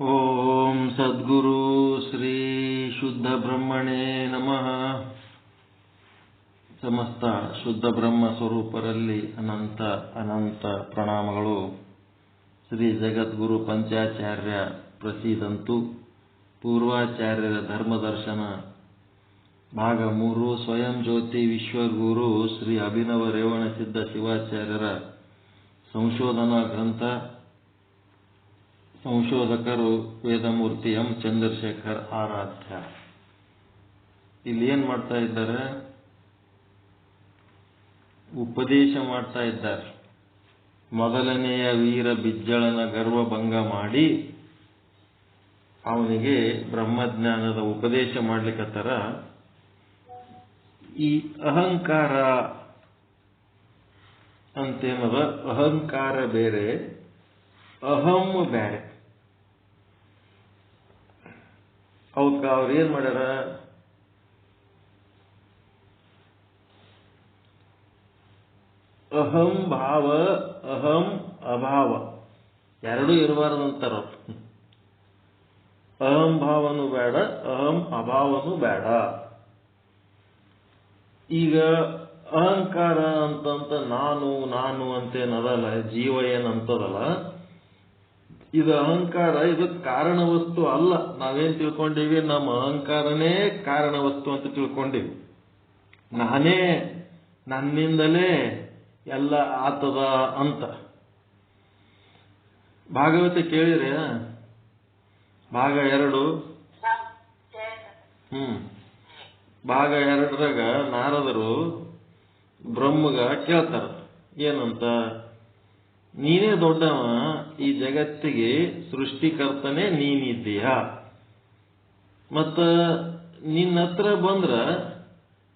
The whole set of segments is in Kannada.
ಓಂ ಸದ್ಗುರು ಶ್ರೀ ಶುದ್ಧ ಬ್ರಹ್ಮಣೇ ನಮಃ. ಸಮಸ್ತ ಶುದ್ಧ ಬ್ರಹ್ಮ ಸ್ವರೂಪರಲ್ಲಿ ಅನಂತ ಅನಂತ ಪ್ರಣಾಮಗಳು. ಶ್ರೀ ಜಗದ್ಗುರು ಪಂಚಾಚಾರ್ಯ ಪ್ರಸೀದಂತು ಪೂರ್ವಾಚಾರ್ಯರ ಧರ್ಮದರ್ಶನ. ಭಾಗ ಮೂರು, ಸ್ವಯಂ ಜ್ಯೋತಿ ವಿಶ್ವಗುರು ಶ್ರೀ ಅಭಿನವ ರೇವಣಸಿದ್ಧ ಶಿವಾಚಾರ್ಯರ ಸಂಶೋಧನಾ ಗ್ರಂಥ. ಸಂಶೋಧಕರು ವೇದಮೂರ್ತಿ ಎಂ. ಚಂದ್ರಶೇಖರ್ ಆರಾಧ್ಯ. ಇಲ್ಲಿ ಏನ್ ಮಾಡ್ತಾ ಇದ್ದಾರೆ? ಉಪದೇಶ ಮಾಡ್ತಾ ಇದ್ದಾರೆ. ಮೊದಲನೆಯ ವೀರ ಬಿಜ್ಜಳನ ಗರ್ವಭಂಗ ಮಾಡಿ ಅವನಿಗೆ ಬ್ರಹ್ಮಜ್ಞಾನದ ಉಪದೇಶ ಮಾಡ್ಲಿಕ್ಕತ್ತಾರ ಈ ಅಹಂಕಾರ ಅಂತೇನದ? ಅಹಂಕಾರ ಬೇರೆ, ಅಹಂ ಬೇರೆ ಅವಕ್ಕ ಅವ್ರು ಏನ್ ಮಾಡ್ಯಾರ? ಅಹಂ ಭಾವ, ಅಹಂ ಅಭಾವ. ಎರಡೂ ಇರಬಾರ್ದಂತಾರ ಅಹಂ ಭಾವನು ಬೇಡ, ಅಹಂ ಅಭಾವನು ಬೇಡ. ಈಗ ಅಹಂಕಾರ ಅಂತಂತ ನಾನು ನಾನು ಅಂತೇನದಲ್ಲ, ಜೀವ ಏನಂತದಲ್ಲ ಇದು ಅಹಂಕಾರ, ಇದು ಕಾರಣ ವಸ್ತು ಅಲ್ಲ. ನಾವೇನ್ ತಿಳ್ಕೊಂಡಿವಿ? ನಮ್ಮ ಅಹಂಕಾರನೇ ಕಾರಣ ವಸ್ತು ಅಂತ ತಿಳ್ಕೊಂಡಿವಿ. ನಾನೇ ನನ್ನಿಂದಲೇ ಎಲ್ಲ ಆತದ ಅಂತ. ಭಾಗವತ ಕೇಳಿದ್ರೆ ಭಾಗ ಎರಡು. ಹ್ಮ್. ಭಾಗ ಎರಡರಾಗ ನಾರದರು ಬ್ರಹ್ಮಗ ಕೇಳ್ತಾರ. ಏನಂತ? ನೀನೇ ದೊಡ್ಡವ, ಈ ಜಗತ್ತಿಗೆ ಸೃಷ್ಟಿಕರ್ತನೇ ನೀನಿದ್ದೀಯ. ಮತ್ತ ನಿನ್ನ ಹತ್ರ ಬಂದ್ರ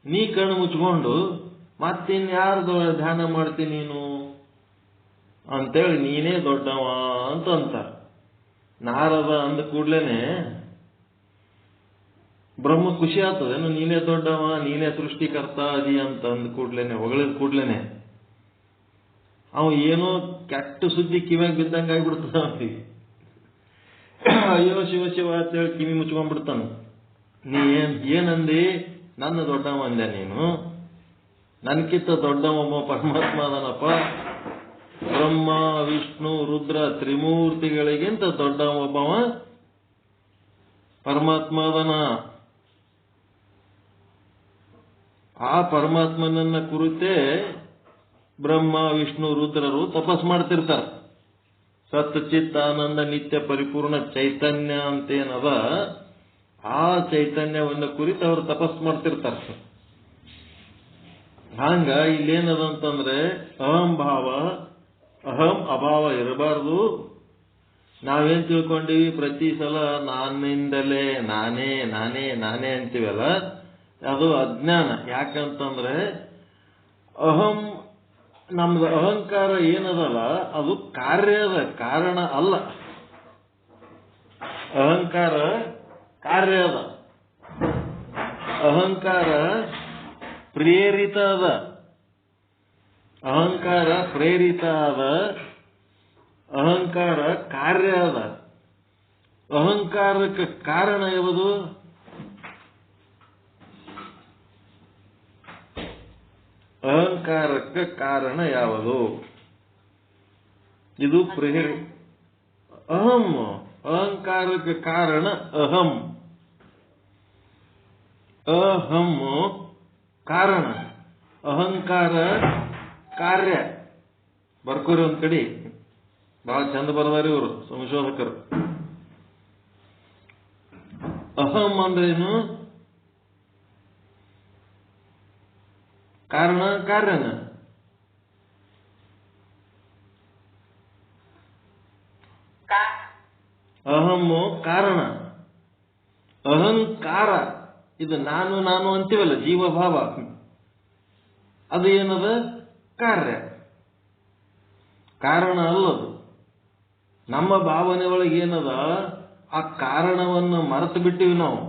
ನೀ ಕಣ್ಣು ಮುಚ್ಕೊಂಡು ಮತ್ತಿನ್ಯಾರ್ದು ಧ್ಯಾನ ಮಾಡ್ತೀನಿ ನೀನು? ಅಂತೇಳಿ ನೀನೇ ದೊಡ್ಡವ ಅಂತ ನಾರದ ಅಂದ ಕೂಡ್ಲೇನೆ, ಬ್ರಹ್ಮ ಖುಷಿ ಆಗ್ತದೇನು? ನೀನೇ ದೊಡ್ಡವ, ನೀನೇ ಸೃಷ್ಟಿಕರ್ತ, ಅದಿ ಅಂತ ಅಂದ ಕೂಡ್ಲೇನೆ, ಹೊಗಳಿದ ಕೂಡ್ಲೇನೆ. ಅವ ಏನೋ ಕೆಟ್ಟ ಸುದ್ದಿ ಕಿವಿಯಾಗ ಬಿದ್ದಂಗ ಆಗ್ಬಿಡ್ತದ ಅವನಿಗೆ ಅಯ್ಯೋ ಶಿವ ಶಿವ ಅಂತ ಹೇಳಿ ಕಿವಿ ಮುಚ್ಕೊಂಡ್ಬಿಡ್ತಾನ. ನೀ ಏನ್, ಏನಂದಿ? ನನ್ನ ದೊಡ್ಡವ ಅಂದೆ ನೀನು. ನನ್ಕಿಂತ ದೊಡ್ಡವ ಪರಮಾತ್ಮ ಅದನಪ್ಪ. ಬ್ರಹ್ಮ, ವಿಷ್ಣು, ರುದ್ರ, ತ್ರಿಮೂರ್ತಿಗಳಿಗಿಂತ ದೊಡ್ಡವ ಒಬ್ಬವ ಪರಮಾತ್ಮ ಅದನ. ಆ ಪರಮಾತ್ಮನನ್ನ ಕುರಿತೇ ಬ್ರಹ್ಮ, ವಿಷ್ಣು, ರುದ್ರರು ತಪಸ್ ಮಾಡ್ತಿರ್ತಾರ. ಸತ್ ಚಿತ್ತ ಆನಂದ, ನಿತ್ಯ, ಪರಿಪೂರ್ಣ ಚೈತನ್ಯ ಅಂತೇನದ, ಆ ಚೈತನ್ಯವನ್ನ ಕುರಿತು ಅವರು ತಪಸ್ ಮಾಡ್ತಿರ್ತಾರ. ಹಂಗ ಇಲ್ಲೇನದ ಅಂತಂದ್ರೆ, ಅಹಂ ಭಾವ, ಅಹಂ ಅಭಾವ ಇರಬಾರದು. ನಾವೇನ್ ತಿಳ್ಕೊಂಡಿವಿ? ಪ್ರತಿ ಸಲ ನಾನಿಂದಲೇ, ನಾನೇ ನಾನೇ ನಾನೇ ಅಂತೀವಲ್ಲ, ಅದು ಅಜ್ಞಾನ. ಯಾಕಂತಂದ್ರೆ, ಅಹಂ ನಮ್ದು ಅಹಂಕಾರ ಏನದಲ್ಲ, ಅದು ಕಾರ್ಯದ ಕಾರಣ ಅಲ್ಲ. ಅಹಂಕಾರ ಕಾರ್ಯ ಅದ ಅಹಂಕಾರ ಪ್ರೇರಿತ ಅದ. ಅಹಂಕಾರ ಪ್ರೇರಿತ ಅದ. ಅಹಂಕಾರ ಕಾರ್ಯ ಅದ. ಅಹಂಕಾರಕ್ಕೆ ಕಾರಣ ಯಾವುದು? ಅಹಂಕಾರಕ್ಕೆ ಕಾರಣ ಯಾವುದು? ಇದು ಪ್ರೇರ ಅಹಂ. ಅಹಂಕಾರಕ್ಕೆ ಕಾರಣ ಅಹಂ. ಅಹಂ ಕಾರಣ. ಅಹಂಕಾರ ಕಾರ್ಯ. ಬರ್ಕೋರಿ ಒಂದ್ ಕಡೆ ಬಹಳ ಚಂದ ಬರದಾರಿ ಇವರು ಸಂಶೋಧಕರು. ಅಹಂ ಅಂದ್ರೇನು ಕಾರಣ ಕಾರ್ಯನ ಅಹಮ್ಮು ಕಾರಣ ಅಹಂಕಾರ ಇದು ನಾನು ನಾನು ಅಂತೀವಲ್ಲ ಜೀವಭಾವ ಅದು ಏನದ ಕಾರ್ಯ ಕಾರಣ ಅಲ್ಲದು ನಮ್ಮ ಭಾವನೆ ಒಳಗೆ ಏನದ ಆ ಕಾರಣವನ್ನು ಮರೆತು ಬಿಟ್ಟಿವಿ ನಾವು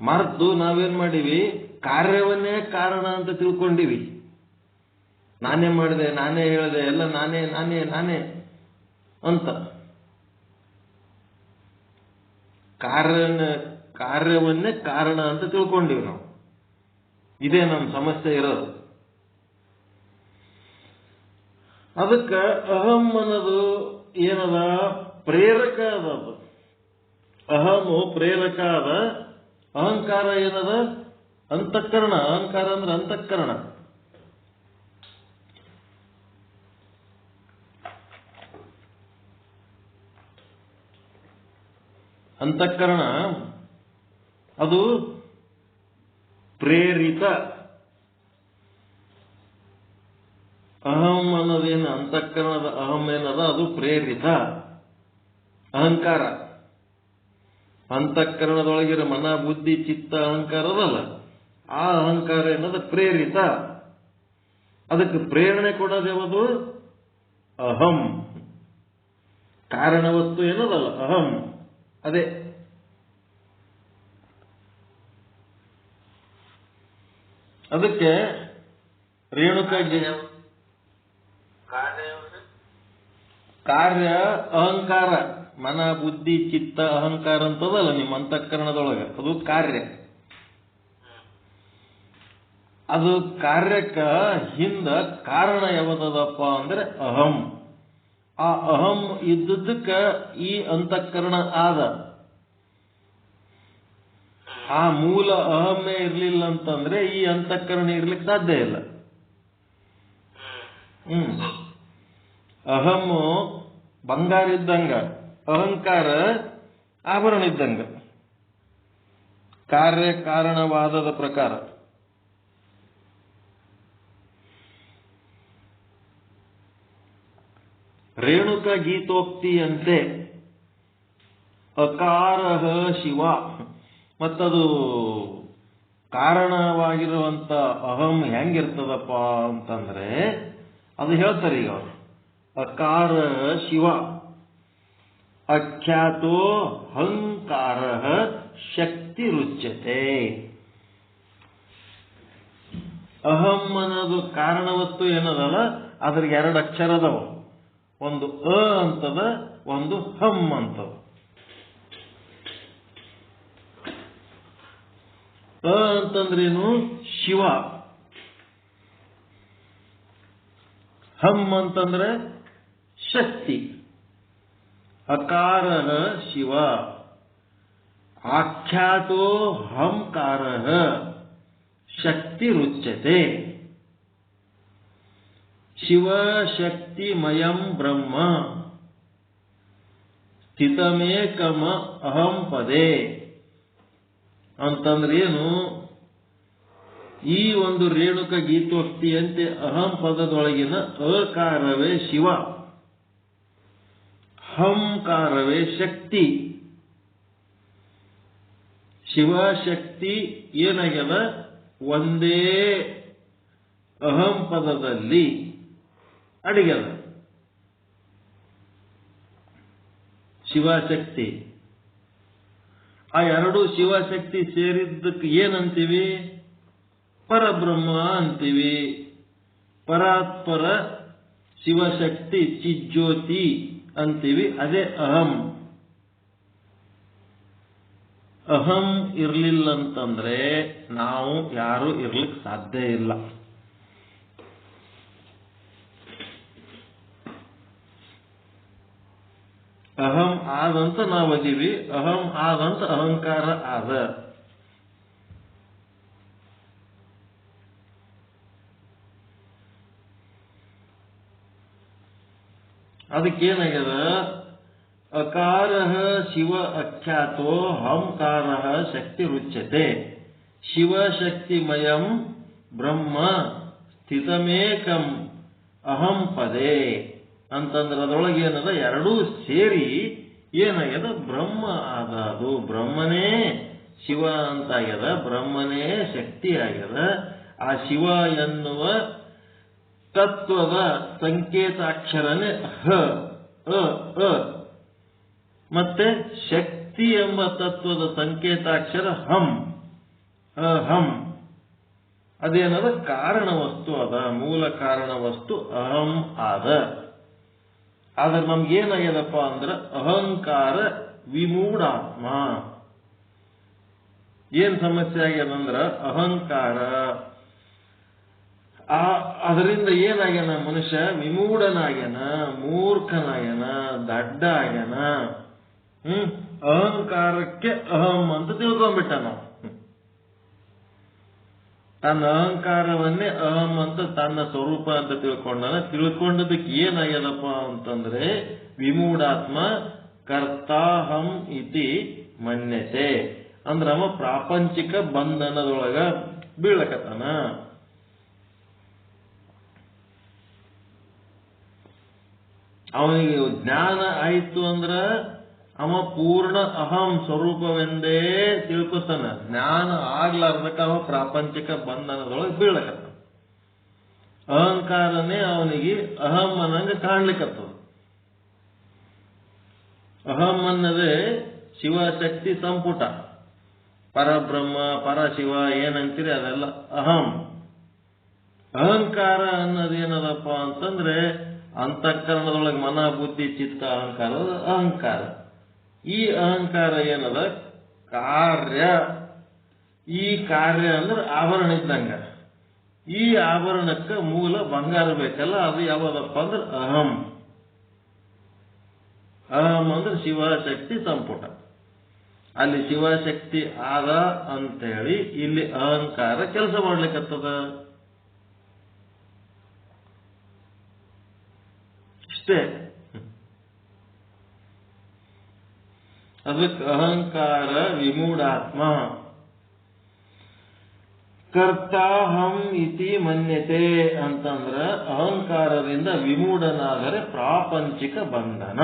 ಮರೆತು ನಾವೇನ್ ಮಾಡೀವಿ ಕಾರ್ಯವನ್ನೇ ಕಾರಣ ಅಂತ ತಿಳ್ಕೊಂಡಿವಿ. ನಾನೇ ಮಾಡಿದೆ, ನಾನೇ ಹೇಳಿದೆ, ಎಲ್ಲ ನಾನೇ ನಾನೇ ನಾನೇ ಅಂತ. ಕಾರ್ಯನ ಕಾರ್ಯವನ್ನೇ ಕಾರಣ ಅಂತ ತಿಳ್ಕೊಂಡಿವಿ ನಾವು. ಇದೇ ನಮ್ಮ ಸಮಸ್ಯೆ ಇರೋದು. ಅದಕ್ಕೆ ಅಹಂ ಅನ್ನೋದು ಏನದ? ಪ್ರೇರಕ ಅದ ಅದು. ಅಹಮು ಪ್ರೇರಕ ಅದ. ಅಹಂಕಾರ ಏನದ? ಅಂತಃಕರಣ, ಅಹಂಕಾರ ಅಂದ್ರೆ ಅಂತಃಕರಣ. ಅಂತಃಕರಣ ಅದು ಪ್ರೇರಿತ. ಅಹಂ ಅನ್ನೋದೇನು? ಅಂತಃಕರಣದ ಅಹಂ ಏನದ? ಅದು ಪ್ರೇರಿತ. ಅಹಂಕಾರ. ಅಂತಃಕರಣದೊಳಗಿರೋ ಮನ ಬುದ್ಧಿ ಚಿತ್ತ, ಅಹಂಕಾರ ಅದಲ್ಲ. ಆ ಅಹಂಕಾರ ಏನದ ಪ್ರೇರಿತ. ಅದಕ್ಕೆ ಪ್ರೇರಣೆ ಕೊಡೋದು ಯಾವುದು? ಅಹಂ. ಕಾರಣವತ್ತು ಏನದಲ್ಲ ಅಹಂ. ಅದೇ. ಅದಕ್ಕೆ ರೇಣುಕಾಗಿ? ಕಾರ್ಯ ಅಹಂಕಾರ. ಮನ ಬುದ್ಧಿ ಚಿತ್ತ ಅಹಂಕಾರ ಅಂತದಲ್ಲ ನಿಮ್ಮ ಅಂತಃಕರಣದೊಳಗೆ. ಅದು ಕಾರ್ಯ. ಅದು ಕಾರ್ಯಕ ಹಿಂದ ಕಾರಣ ಯಾವುದದಪ್ಪ ಅಂದ್ರೆ ಅಹಂ. ಆ ಅಹಂ ಇದ್ದದ್ದಕ್ಕ ಈ ಅಂತಃಕರಣ ಆದ. ಆ ಮೂಲ ಅಹಮೇ ಇರ್ಲಿಲ್ಲ ಅಂತಂದ್ರೆ ಈ ಅಂತಃಕರಣ ಇರ್ಲಿಕ್ಕೆ ಸಾಧ್ಯ ಇಲ್ಲ. ಹ್ಮ್. ಅಹಂ ಬಂಗಾರ ಇದ್ದಂಗ, ಅಹಂಕಾರ ಆಭರಣ ಇದ್ದಂಗ. ಕಾರ್ಯ ಕಾರಣವಾದದ ಪ್ರಕಾರ. ರೇಣುಕ ಗೀತೋಕ್ತಿಯಂತೆ. ಅಕಾರಹ ಶಿವ. ಮತ್ತದು ಕಾರಣವಾಗಿರುವಂತ ಅಹಂ ಹೆಂಗಿರ್ತದಪ್ಪ ಅಂತಂದ್ರೆ ಅದು ಹೇಳ್ತಾರೆ ಈಗ ಅವರು. ಅಕಾರ ಶಿವ. ಅಖ್ಯಾತೋ ಹಂಕಾರ ಶಕ್ತಿ ರುಚ್ಯತೆ. ಅಹಂ ಅನ್ನೋದು ಕಾರಣವತ್ತು ಏನದಲ್ಲ, ಅದ್ರಿಗೆ ಎರಡು ಅಕ್ಷರ ಒಂದು ಅ ಅಂತದ, ಒಂದು ಹಮ್ ಅಂತದ. ಅ ಅಂತಂದ್ರೇನು? ಶಿವ. ಹಮ್ ಅಂತಂದ್ರೆ ಶಕ್ತಿ. ಅಕಾರ ಶಿವ. ಆಖ್ಯಾತೋ ಹಂಕಾರ ಶಕ್ತಿ ರುಚ್ಯತೆ. ಶಿವಶಕ್ತಿಮಯಂ ಬ್ರಹ್ಮ. ಸ್ಥಿತಮೇಕಮ ಅಹಂ ಪದೇ. ಅಂತಂದ್ರೆ ಏನು ಈ ಒಂದು ರೇಣುಕ ಗೀತೋಕ್ತಿಯಂತೆ ಅಹಂ ಪದದೊಳಗಿನ ಅಕಾರವೇ ಶಿವ. ಹಂಕಾರವೇ ಶಕ್ತಿ. ಶಿವಶಕ್ತಿ ಏನಾಗ್ಯದ? ಒಂದೇ ಅಹಂ ಪದದಲ್ಲಿ. ಅಡಿಗೆದ ಶಿವಶಕ್ತಿ. ಆ ಎರಡು ಶಿವಶಕ್ತಿ ಸೇರಿದ್ದಕ್ಕೆ ಏನಂತೀವಿ? ಪರಬ್ರಹ್ಮ ಅಂತೀವಿ. ಪರಾತ್ಪರ ಶಿವಶಕ್ತಿ ಚಿಜ್ಯೋತಿ ಅಂತೀವಿ. ಅದೇ ಅಹಂ. ಅಹಂ ಇರಲಿಲ್ಲ ಅಂತಂದ್ರೆ ನಾವು ಯಾರು ಇರ್ಲಿಕ್ಕೆ ಸಾಧ್ಯ ಇಲ್ಲ. ಅಹಂ ಆದಂತ ನಾವು ಅದೀವಿ ಅಹಂ ಆದಂತ ಅಹಂಕಾರ ಆದ ಅದಕ್ಕೇನಾಗ್ಯದ? ಅಕಾರ ಶಿವ ಅಖ್ಯಾತೋ ಹಂಕಾರ ಶಕ್ತಿ ರುಚ್ಯತೆ। ಶಿವಶಕ್ತಿಮಯಂ ಬ್ರಹ್ಮ ಸ್ಥಿತಮೇಕಂ ಅಹಂ ಪದೇ। ಅಂತಂದ್ರೆ ಅದರೊಳಗೆ ಏನದ? ಎರಡೂ ಸೇರಿ ಏನಾಗ್ಯದ? ಬ್ರಹ್ಮ ಆದ ಅದು ಬ್ರಹ್ಮನೇ ಶಿವ ಅಂತಾಗ್ಯದ. ಬ್ರಹ್ಮನೇ ಶಕ್ತಿ ಆಗ್ಯದ. ಆ ಶಿವ ಎನ್ನುವ ತತ್ವದ ಸಂಕೇತಾಕ್ಷರನೇ ಹ, ಅ ಅ. ಮತ್ತೆ ಶಕ್ತಿ ಎಂಬ ತತ್ವದ ಸಂಕೇತಾಕ್ಷರ ಹಂ ಅಹಂ ಅದೇನದ? ಕಾರಣ ವಸ್ತು ಅದ. ಮೂಲ ಕಾರಣ ವಸ್ತು ಅಹಂ ಆದ. ಆದ್ರೆ ನಮ್ಗೇನಾಗ್ಯದಪ್ಪ ಅಂದ್ರೆ ಅಹಂಕಾರ ವಿಮೂಢಾತ್ಮ. ಏನ್ ಸಮಸ್ಯೆ ಆಗ್ಯದಂದ್ರ ಅಹಂಕಾರ. ಆ, ಅದರಿಂದ ಏನಾಗ್ಯಾನ ಮನುಷ್ಯ ವಿಮೂಢನಾಗ್ಯಾನ, ಮೂರ್ಖನಾಗ್ಯಾನ ದಡ್ಡ ಆಗ್ಯಾನ ಹ್ಮ್, ಅಹಂಕಾರಕ್ಕೆ ಅಹಂ ಅಂತ ತಿಳ್ಕೊಂಡ್ಬಿಟ್ಟ ನಾವು. ತನ್ನ ಅಹಂಕಾರವನ್ನೇ ಅಹಂ ಅಂತ ತನ್ನ ಸ್ವರೂಪ ಅಂತ ತಿಳ್ಕೊಂಡನ, ತಿಳ್ಕೊಂಡದಕ್ಕೆ ಏನಾಗ್ಯದಪ್ಪ ಅಂತಂದ್ರೆ, ವಿಮೂಢಾತ್ಮ ಕರ್ತಾಹಂ ಇತಿ ಮನ್ಯತೆ. ಅಂದ್ರ ಅವ ಪ್ರಾಪಂಚಿಕ ಬಂಧನದೊಳಗ ಬೀಳಕತ್ತಾನ. ಅವನಿಗೆ ಜ್ಞಾನ ಆಯ್ತು ಅಂದ್ರ ಅವ ಪೂರ್ಣ ಅಹಂ ಸ್ವರೂಪವೆಂದೇ ತಿಳ್ಕೊತಾನ. ಜ್ಞಾನ ಆಗ್ಲಾರ್ದಕ್ಕ ಅವ ಪ್ರಾಪಂಚಿಕ ಬಂಧನದೊಳಗೆ ಬೀಳಕತ್ತ ಅಹಂಕಾರನೇ ಅವನಿಗೆ ಅಹಂ ಅನ್ನಂಗ ಕಾಣ್ಲಿಕ್ಕತ್ತದ ಅಹಂ ಅನ್ನದೇ ಶಿವಶಕ್ತಿ ಸಂಪುಟ. ಪರಬ್ರಹ್ಮ, ಪರಶಿವ ಏನಂತೀರಿ ಅದೆಲ್ಲ ಅಹಂ. ಅಹಂಕಾರ ಅನ್ನೋದೇನದಪ್ಪ ಅಂತಂದ್ರೆ ಅಂತಃಕರಣದೊಳಗೆ ಮನ ಬುದ್ಧಿ ಚಿತ್ತ ಅಹಂಕಾರ ಅಹಂಕಾರ. ಈ ಅಹಂಕಾರ ಏನದ? ಕಾರ್ಯ. ಈ ಕಾರ್ಯ ಅಂದ್ರೆ ಆಭರಣ ಇದ್ದಂಗ. ಈ ಆಭರಣಕ್ಕೆ ಮೂಲ ಬಂಗಾರ ಬೇಕಲ್ಲ, ಅದು ಯಾವ್ದಪ್ಪ ಅಂದ್ರೆ ಅಹಂ. ಅಹಂ ಅಂದ್ರೆ ಶಿವಶಕ್ತಿ ಸಂಪುಟ. ಅಲ್ಲಿ ಶಿವಶಕ್ತಿ ಆದ ಅಂತೇಳಿ ಇಲ್ಲಿ ಅಹಂಕಾರ ಕೆಲಸ ಮಾಡ್ಲಿಕ್ಕತ್ತದ ಇಷ್ಟೇ ಅದಕ್ಕೆ ಅಹಂಕಾರ ವಿಮೂಢಾತ್ಮ. ಕರ್ತಾಹಂ ಇತಿ ಮನ್ಯತೆ ಅಂತಂದ್ರ ಅಹಂಕಾರದಿಂದ ವಿಮೂಢನಾದರೆ ಪ್ರಾಪಂಚಿಕ ಬಂಧನ.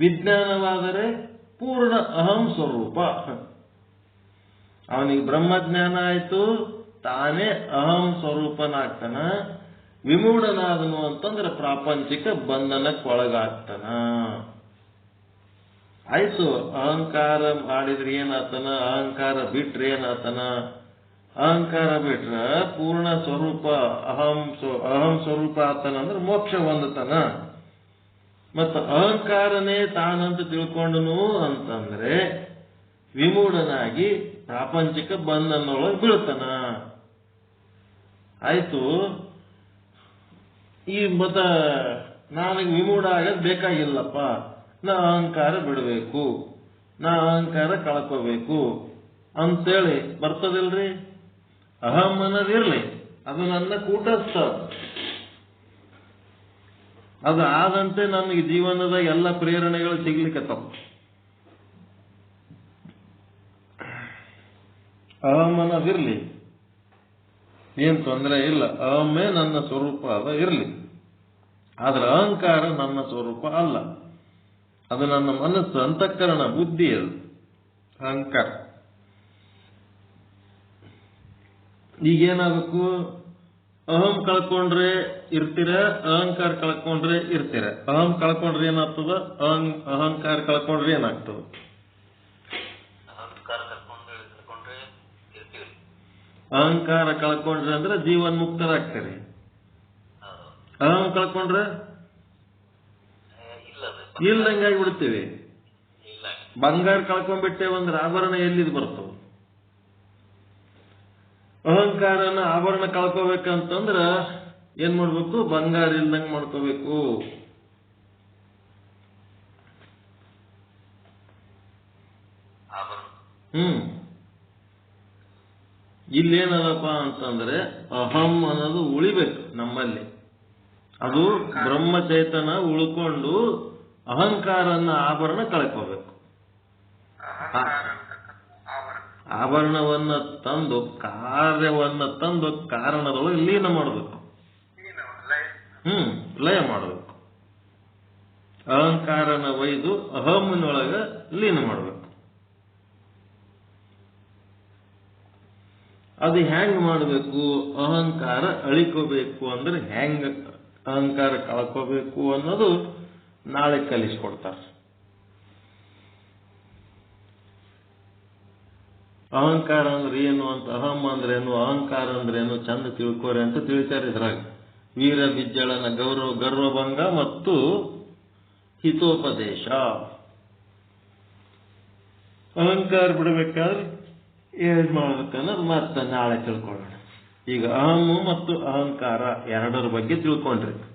ವಿಜ್ಞಾನವಾದರೆ ಪೂರ್ಣ ಅಹಂ ಸ್ವರೂಪ. ಅವನಿಗೆ ಬ್ರಹ್ಮಜ್ಞಾನ ಆಯ್ತು, ತಾನೇ ಅಹಂ ಸ್ವರೂಪನಾಗ್ತಾನ, ವಿಮೂಢನಾದನು ಅಂತಂದ್ರೆ ಪ್ರಾಪಂಚಿಕ ಬಂಧನಕ್ಕೊಳಗಾಗ್ತಾನ. ಆಯ್ತು, ಅಹಂಕಾರ ಮಾಡಿದ್ರೆ ಏನಾತನ? ಅಹಂಕಾರ ಬಿಟ್ರೆ ಏನಾತನ? ಅಹಂಕಾರ ಬಿಟ್ರ ಪೂರ್ಣ ಸ್ವರೂಪ, ಅಹಂ ಅಹಂ ಸ್ವರೂಪ ಆತನ ಅಂದ್ರೆ ಮೋಕ್ಷ ಹೊಂದತನ ಮತ್ತ ಅಹಂಕಾರನೇ ತಾನಂತ ತಿಳ್ಕೊಂಡನು ಅಂತಂದ್ರೆ ವಿಮೂಢನಾಗಿ ಪ್ರಾಪಂಚಿಕ ಬಂಧನೊಳಗೆ ಬೀಳ್ತಾನ. ಆಯ್ತು, ಈ ಮತ ನನಗೆ ವಿಮೂಢ ಆಗದ್ ಬೇಕಾಗಿಲ್ಲಪ್ಪ. ನಾ ಅಹಂಕಾರ ಬಿಡಬೇಕು, ನಾ ಅಹಂಕಾರ ಕಳ್ಕೋಬೇಕು ಅಂತೇಳಿ ಬರ್ತದಿಲ್ರಿ? ಅಹಂ ಅನ್ನೋದಿರ್ಲಿ, ಅದು ನನ್ನ ಕೂಟಸ್ಥ. ಅದು ಆದಂತೆ ನನಗೆ ಜೀವನದ ಎಲ್ಲ ಪ್ರೇರಣೆಗಳು ಸಿಗ್ಲಿಕ್ಕತ್ತವ ಅಹಂ ಅನ್ನೋದಿರ್ಲಿ, ಏನ್ ತೊಂದರೆ ಇಲ್ಲ ಅಹಮೇ ನನ್ನ ಸ್ವರೂಪ ಅದ ಇರ್ಲಿ. ಆದ್ರೆ ಅಹಂಕಾರ ನನ್ನ ಸ್ವರೂಪ ಅಲ್ಲ. ಅದು ನನ್ನ ಮನಸ್ಸು ಅಂತಃಕರಣ ಬುದ್ಧಿ ಅದು. ಅಹಂಕಾರ. ಈಗೇನಾಗಬೇಕು? ಅಹಂ ಕಳ್ಕೊಂಡ್ರೆ ಇರ್ತೀರ ಅಹಂಕಾರ ಕಳ್ಕೊಂಡ್ರೆ ಇರ್ತೀರ. ಅಹಂ ಕಳ್ಕೊಂಡ್ರೆ ಏನಾಗ್ತದ? ಅಹಂ ಅಹಂಕಾರ ಕಳ್ಕೊಂಡ್ರೆ ಏನಾಗ್ತದ? ಅಹಂಕಾರ ಕಳ್ಕೊಂಡ್ರೆ ಅಂದ್ರೆ ಜೀವನ್ ಮುಕ್ತರಾಗ್ತೀರಿ ಅಹಂ ಕಳ್ಕೊಂಡ್ರೆ ಇಲ್ಲ ಆಗಿಬಿಡ್ತೀವಿ. ಬಂಗಾರ ಕಳ್ಕೊಂಡ್ಬಿಟ್ಟೇವ ಅಂದ್ರೆ ಬಂಗಾರ ಕಳ್ಕೊಂಡ್ಬಿಟ್ಟೇವಂದ್ರೆ ಆಭರಣ ಎಲ್ಲಿದ್ ಬರ್ತವ? ಅಹಂಕಾರನ ಆಭರಣ ಕಳ್ಕೋಬೇಕಂತಂದ್ರ ಏನ್ ಮಾಡ್ಬೇಕು? ಬಂಗಾರ ಇಲ್ದಂಗ್ ಮಾಡ್ಕೋಬೇಕು. ಹ್ಮ್. ಇಲ್ಲೇನದಪ್ಪ ಅಂತಂದ್ರೆ ಅಹಂ ಅನ್ನೋದು ಉಳಿಬೇಕು ನಮ್ಮಲ್ಲಿ. ಅದು ಬ್ರಹ್ಮ ಬ್ರಹ್ಮಚೇತನ ಉಳ್ಕೊಂಡು ಅಹಂಕಾರನ ಆಭರಣ ಕಳ್ಕೋಬೇಕು ಅಹಂಕಾರ ಆಭರಣ ಆಭರಣವನ್ನ ತಂದು ಕಾರ್ಯವನ್ನ ತಂದು ಕಾರಣದೊಳಗೆ ಲೀನ ಮಾಡಬೇಕು. ಹ್ಮ್ ಲಯ ಮಾಡಬೇಕು. ಅಹಂಕಾರನ ಒಯ್ದು ಅಹಮ್ಮನೊಳಗ ಲೀನ ಮಾಡಬೇಕು. ಅದು ಹೆಂಗ್ ಮಾಡಬೇಕು? ಅಹಂಕಾರ ಅಳಿಕೋಬೇಕು ಅಂದ್ರೆ ಹೆಂಗ್ ಅಹಂಕಾರ ಕಳ್ಕೋಬೇಕು ಅನ್ನೋದು ನಾಳೆ ಕಲಿಸ್ಕೊಡ್ತಾರೆ. ಅಹಂಕಾರ ಅಂದ್ರೆ ಏನು ಅಂತ, ಅಹಂ ಅಂದ್ರೇನು ಅಹಂಕಾರ ಅಂದ್ರೆ ಏನು, ಚಂದ ತಿಳ್ಕೊರಿ ಅಂತ ತಿಳಿತಾರೆ ಇದ್ರಾಗ. ವೀರ ಬಿಜ್ಜಳನ ಗೌರವ, ಗರ್ವಭಂಗ ಮತ್ತು ಹಿತೋಪದೇಶ. ಅಹಂಕಾರ ಬಿಡಬೇಕಾದ್ರೆ ಏನ್ ಮಾಡ್ಬೇಕನ್ನೋದು ಮತ್ತೆ ನಾಳೆ ತಿಳ್ಕೊಳ್ಳೋಣ. ಈಗ ಅಹಂ ಮತ್ತು ಅಹಂಕಾರ ಎರಡರ ಬಗ್ಗೆ ತಿಳ್ಕೊಂಡ್ರಿ.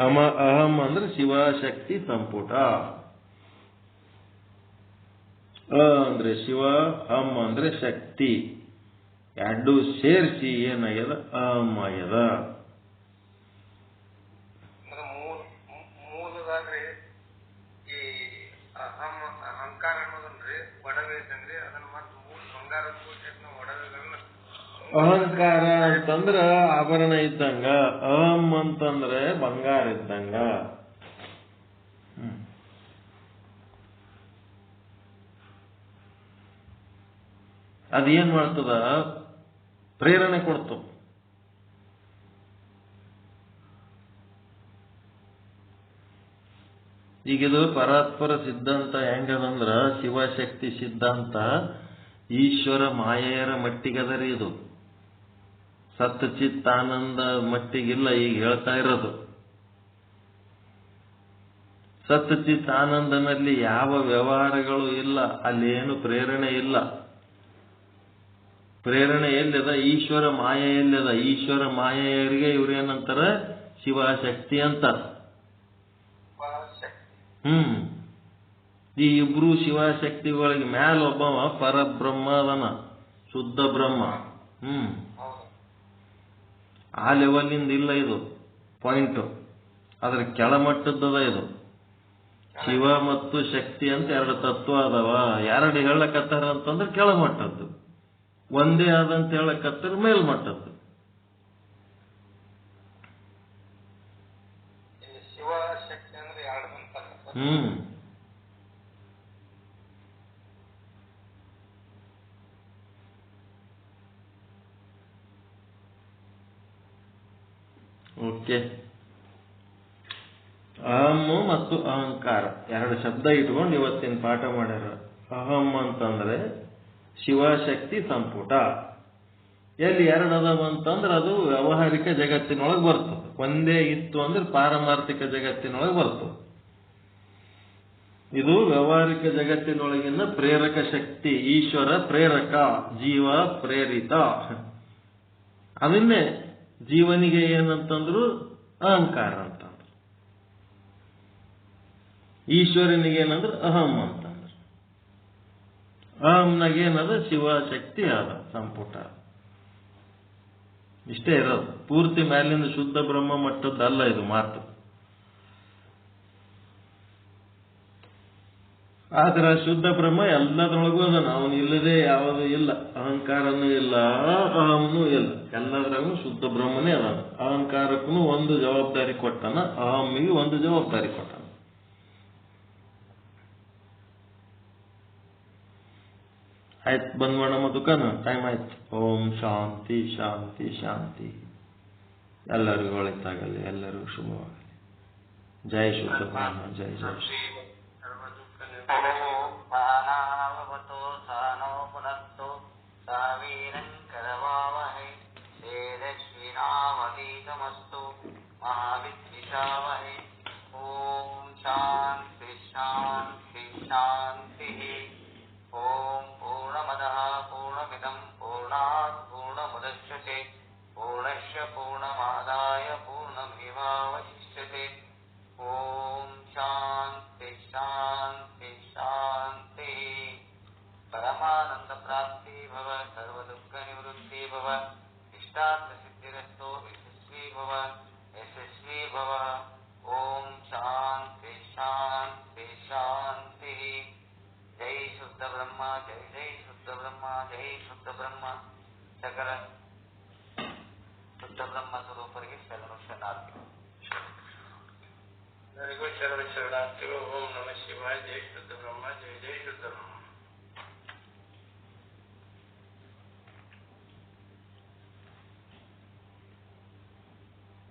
ಅಮ ಅಹಂ ಅಂದ್ರೆ ಶಿವಶಕ್ತಿ ಸಂಪುಟ. ಅ ಅಂದ್ರೆ ಶಿವ ಅಂ ಅಂದ್ರೆ ಶಕ್ತಿ. ಎರಡು ಸೇರಿಸಿ ಏನಾಗ್ಯದ? ಅಹಂ ಆಗ್ಯದ. ಅಹಂಕಾರ ಅನ್ನೋದನ್ರಿ, ಒಡವೆ ಇದ್ದಂಗ್ರಿ ಅದನ್ನ ಮತ್ತೆ ಮೂಲ ಬಂಗಾರದ ಕೋಟೆನ ಒಡವೆಗಳನ್ನ ಅಹಂಕಾರ ಅಂತಂದ್ರ ಆಭರಣ ಇದ್ದಂಗ, ಅಹಂ ಅಂತಂದ್ರೆ ಬಂಗಾರ ಇದ್ದಂಗ. ಅದೇನ್ ಮಾಡ್ತದ? ಪ್ರೇರಣೆ ಕೊಡ್ತು. ಈಗಿದು ಪರಸ್ಪರ ಸಿದ್ಧಾಂತ ಹೆಂಗದಂದ್ರ ಶಿವಶಕ್ತಿ ಸಿದ್ಧಾಂತ, ಈಶ್ವರ ಮಾಯೆಯರ ಮಟ್ಟಿಗದರಿ ಇದು. ಸತ್ಚಿತ್ತಾನಂದ ಮಟ್ಟಿಗಿಲ್ಲ, ಈಗ ಹೇಳ್ತಾ ಇರೋದು. ಸತ್ಚಿತ್ ಆನಂದನಲ್ಲಿ ಯಾವ ವ್ಯವಹಾರಗಳು ಇಲ್ಲ, ಅಲ್ಲೇನು ಪ್ರೇರಣೆ ಇಲ್ಲ. ಪ್ರೇರಣೆ ಎಲ್ಲದ? ಈಶ್ವರ ಮಾಯ ಎಲ್ಲಿದ? ಈಶ್ವರ ಮಾಯೆಯರಿಗೆ ಇವ್ರೇನಂತಾರ? ಶಿವಶಕ್ತಿ ಅಂತ. ಹ್ಮ್. ಈ ಇಬ್ರು ಶಿವಶಕ್ತಿಗಳಿಗೆ ಮ್ಯಾಲ ಒಬ್ಬವ ಪರಬ್ರಹ್ಮ ಶುದ್ಧ ಬ್ರಹ್ಮ. ಹ್ಮ್. ಆ ಲೆವೆಲ್ನಿಂದ ಇಲ್ಲ ಇದು. ಪಾಯಿಂಟ್ ಅದ್ರ ಕೆಳಮಟ್ಟದ್ದದ ಇದು. ಶಿವ ಮತ್ತು ಶಕ್ತಿ ಅಂತ ಎರಡು ತತ್ವ ಅದಾವ. ಎರಡು ಹೇಳಕತ್ತಾರ ಅಂತಂದ್ರೆ ಕೆಳಮಟ್ಟದ್ದು ಒಂದೇ ಆದಂತ ಹೇಳಕತ್ತಾರ ಮೇಲ್ಮಟ್ಟದ್ದು ಹ್ಮ್. ಓಕೆ. ಅಹಂ ಮತ್ತು ಅಹಂಕಾರ. ಎರಡು ಶಬ್ದ ಇಟ್ಕೊಂಡು ಇವತ್ತಿನ ಪಾಠ ಮಾಡ್ಯಾರ. ಅಹಂ ಅಂತಂದ್ರೆ ಶಿವಶಕ್ತಿ ಸಂಪುಟ. ಎಲ್ಲಿ ಎರಡು ಅದಾವ ಅಂತಂದ್ರೆ ಅದು ವ್ಯಾವಹಾರಿಕ ಜಗತ್ತಿನೊಳಗೆ ಬರ್ತದೆ. ಒಂದೇ ಇತ್ತು ಅಂದ್ರೆ ಪಾರಮಾರ್ಥಿಕ ಜಗತ್ತಿನೊಳಗೆ ಬರ್ತದೆ. ಇದು ವ್ಯಾವಹಾರಿಕ ಜಗತ್ತಿನೊಳಗಿನ ಪ್ರೇರಕ ಶಕ್ತಿ, ಈಶ್ವರ ಪ್ರೇರಕ, ಜೀವ ಪ್ರೇರಿತ. ಅದನ್ನೇ ಜೀವನಿಗೆ ಏನಂತಂದ್ರು ಅಹಂಕಾರ ಅಂತಂದ್ರು. ಈಶ್ವರನಿಗೆ ಏನಂದ್ರೆ ಅಹಂ ಅಂತಂದ್ರು. ಅಹಂನಾಗ ಏನದ? ಶಿವಶಕ್ತಿ ಅದ, ಸಂಪುಟ ಇಷ್ಟೇ ಇರೋದು. ಪೂರ್ತಿ ಮ್ಯಾಲಿಂದ ಶುದ್ಧ ಬ್ರಹ್ಮ ಮಟ್ಟದ್ದಲ್ಲ ಇದು ಮಾತು. ಆದ್ರೆ ಶುದ್ಧ ಬ್ರಹ್ಮ ಎಲ್ಲದರೊಳಗೂ ಅದ ಅವನು ಇಲ್ಲದೆ ಯಾವುದು ಇಲ್ಲ. ಅಹಂಕಾರನೂ ಇಲ್ಲ ಅಹಂನೂ ಇಲ್ಲ. ಎಲ್ಲದರಾಗೂ ಶುದ್ಧ ಬ್ರಹ್ಮನೇ ಅದ ಅಹಂಕಾರಕ್ಕೂ ಒಂದು ಜವಾಬ್ದಾರಿ ಕೊಟ್ಟನ. ಅಹಮ್ಮಿಗೆ ಒಂದು ಜವಾಬ್ದಾರಿ ಕೊಟ್ಟನ. ಆಯ್ತು, ಬಂದ್ ಮಾಡ ಮಧುಕನ ಟೈಮ್ ಆಯ್ತು. ಓಂ ಶಾಂತಿ ಶಾಂತಿ ಶಾಂತಿ. ಎಲ್ಲರಿಗೂ ಒಳಿತಾಗಲಿ. ಎಲ್ಲರಿಗೂ ಶುಭವಾಗಲಿ. ಜೈ ಶುದ್ಧ ಬ್ರಹ್ಮ, ಜೈ ಜೈ. तो सह नो पुनत्तो स महाविद्विषावहै ॐ शान्ति शान्ति शान्तिः। ॐ पूर्णमदः पूर्णमिदम् पूर्णात् पूर्णमुदक्षसे पूर्णश्य पूर्णमादाय पूर्णमिवावशिष्यते। ॐ ಪೂರ್ಣಮೇವಾವಶಿಷ್ಯತೆ ಓಂ ಶಾಂತಿ ಶಾಂತಿ ಶಾಂತಿ ಪರಮಾನಂದ ಪ್ರಾಪ್ತಿ ಭವ ಸರ್ವ ದುಃಖ ನಿವೃತ್ತಿ ಭವ ಇಷ್ಟಾರ್ಥ ಸಿದ್ಧಿರಸ್ತೋ ಯಶಸ್ವಿ ಭವ ಯಶಸ್ವಿ ಭವ ಓಂ ಶಾಂತಿ ಶಾಂತಿ ಶಾಂತಿ ಜೈ ಶುದ್ಧ ಬ್ರಹ್ಮ ಜೈ ಜೈ ಶುದ್ಧ ಬ್ರಹ್ಮ ಜೈ ಶುದ್ಧ ಬ್ರಹ್ಮ ಸಕಲ ಶುದ್ಧ ಬ್ರಹ್ಮ ಸ್ವರೂಪರಿಗೆ ಶರಣು ಶರಣಾರ್ಥಿ ಎಲ್ಲರಿಗೂ ಶರಣ ಶರಣಾರ್ಥಿಗಳು ಓಂ ನಮ ಶಿವಾಯ ಜೈ ಶುದ್ಧ ಬ್ರಹ್ಮ ಜೈ ಜೈ ಶುದ್ಧ ಬ್ರಹ್ಮ